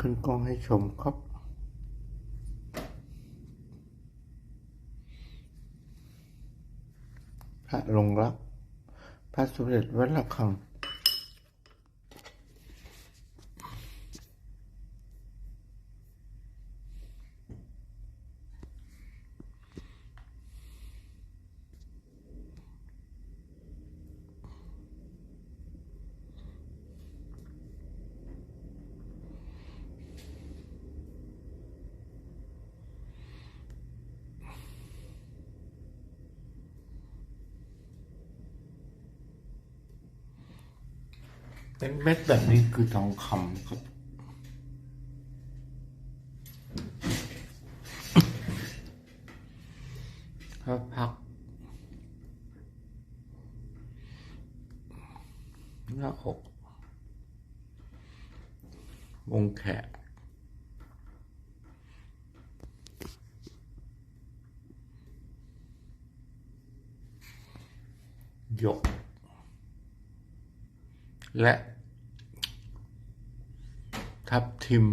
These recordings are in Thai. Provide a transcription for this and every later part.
ขึ้นกล้องให้ชมครับ พระลงรัก พระสมเด็จวัดระฆัง เป็นเม็ดแบบนี้คือทองคำครับพระพักหน้าอกวงแขกหยก และ ทับทิม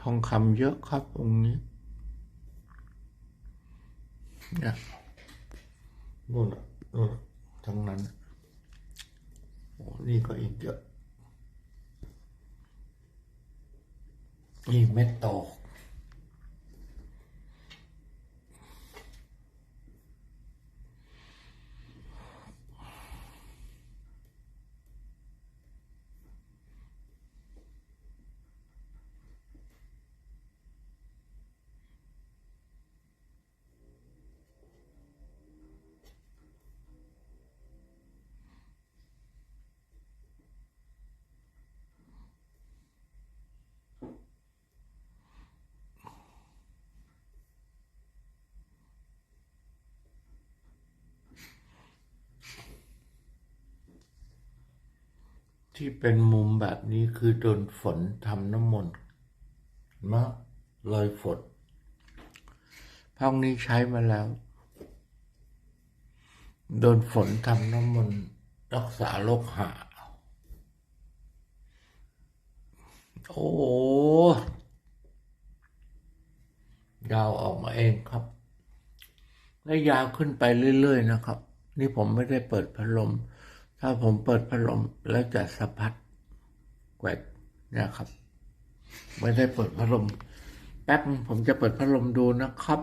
ทองคำเยอะครับองค์นี้เนู่นน่ะนู่นทั้งนั้นโอ้นี่ก็อีกเยอะนี่เม็ดโต ที่เป็นมุมแบบนี้คือโดนฝนทำน้ำมนต์มะรอยฝนห้องนี้ใช้มาแล้ว โดนฝนทำน้ำมนต์รักษาโรคหา โอ้โหยาวออกมาเองครับ และยาวขึ้นไปเรื่อย ๆ นะครับ นี่ผมไม่ได้เปิดพัดลม ถ้าผมเปิดพัดลมแล้วจะสะพัดแกวกเนี่ยครับ ไม่ได้เปิดพัดลม แป๊บผมจะเปิดพัดลมดูนะครับ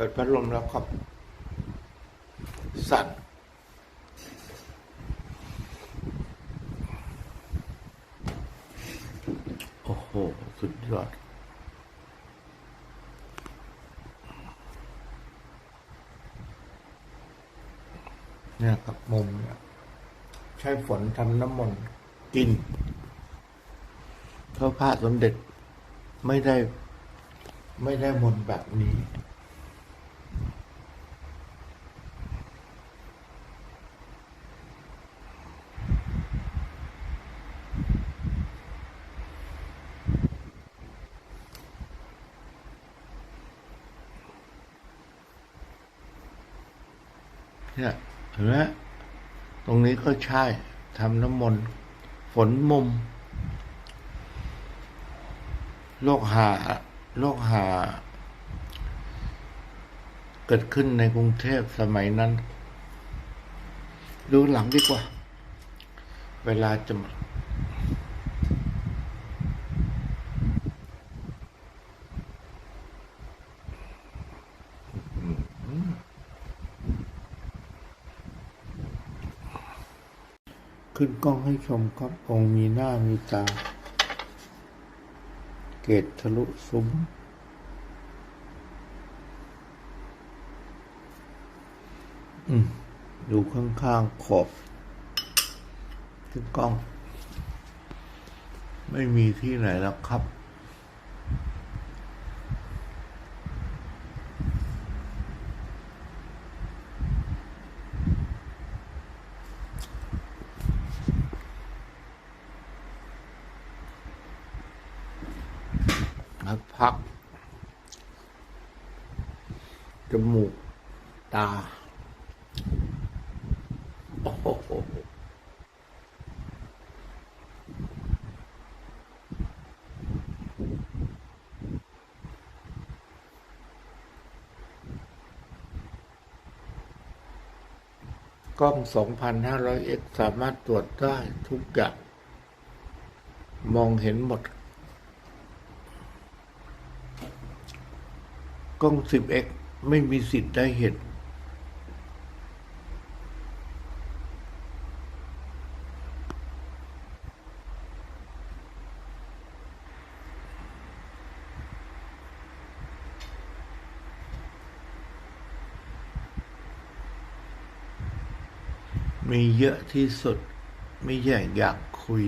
ปิดพัดลมแล้วครับ สั่นโอ้โห สุดยอดเนี่ยครับมุมเนี่ยใช้ฝนทำน้ำมนต์กินเพราะพระสมเด็จไม่ได้ไม่ได้มนต์แบบนี้ เนี่ยเห็นไหมตรงนี้ก็ใช่ทำน้ำมนต์ฝนมุมโรคหาโรคหา เกิดขึ้นในกรุงเทพสมัยนั้น ดูหลังดีกว่า เวลาจะหมด ขึ้นกล้องให้ชมครับ องค์มีหน้ามีตา เกตทะลุซุ้ม อืมอยู่ข้างๆขอบ ขึ้นกล้อง ไม่มีที่ไหนแล้วครับ พักพัก จมูก ตา โอ้โหกล้อง 2,500x สามารถตรวจได้ทุกอย่าง มองเห็นหมด กล้อง 10x ไม่มีสิทธิ์ได้เห็น มีเยอะที่สุด ไม่อยากอยากคุย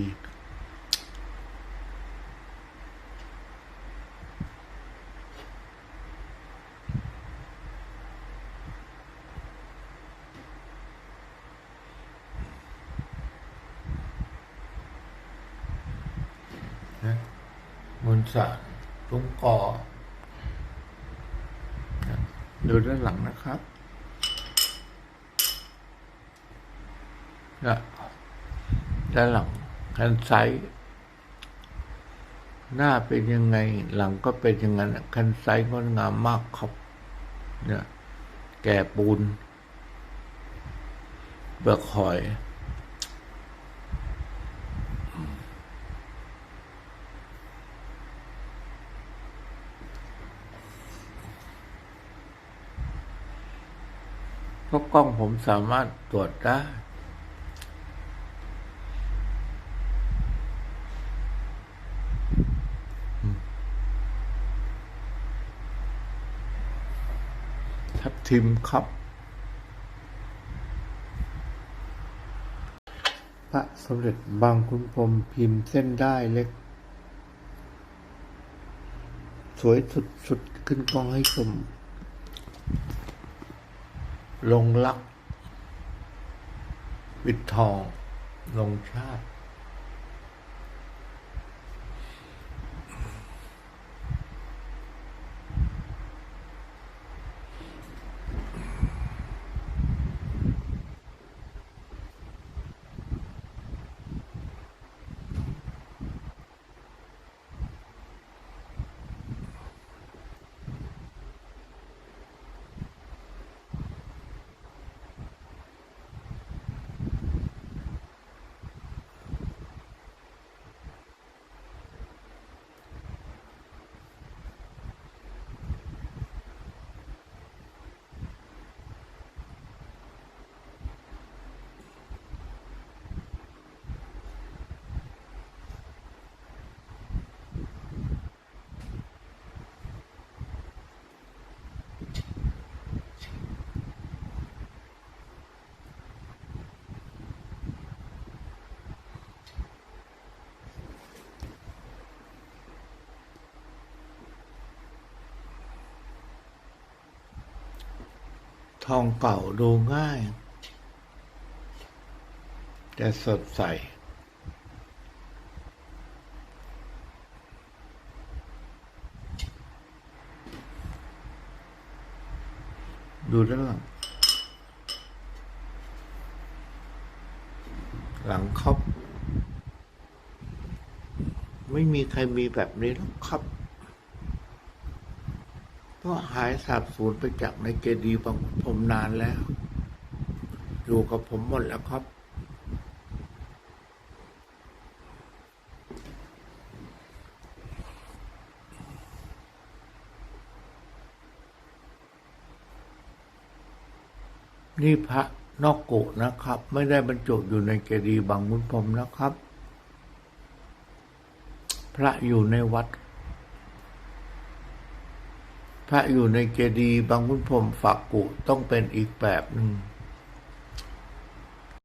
มนต์สารลุงก่อดูด้านหลังนะครับนะด้านหลังคันไซหน้าเป็นยังไง หลังก็เป็นอย่างนั้นคันไซงดงามมากครับเนี่ยแก่ปูนเปลือกหอย เพราะกล้องผมสามารถตรวจได้ ทับทิมครับ พระสมเด็จบางคุณพรมพิมพ์เส้นได้เล็ก สวยสุด ๆ ขึ้นกล้องให้ชม ลงลัก วิดทอง ลงชาติ องเก่าดูง่าย แต่สดใส ดูด้านหลัง หลังครับ ไม่มีใครมีแบบนี้หรอกครับ เพระหายสาบสูญไปจากในเจดีย์บางผมนานแล้ว อยู่กับผมหมดแล้วครับ นี่พระนอกกุนะครับ ไม่ได้บรรจุอยู่ในเจดีย์บางมุนพรมนะครับ พระอยู่ในวัด พระอยู่ในเจดีย์บางขุนพรมฝักกุต้องเป็นอีกแบบหนึ่ง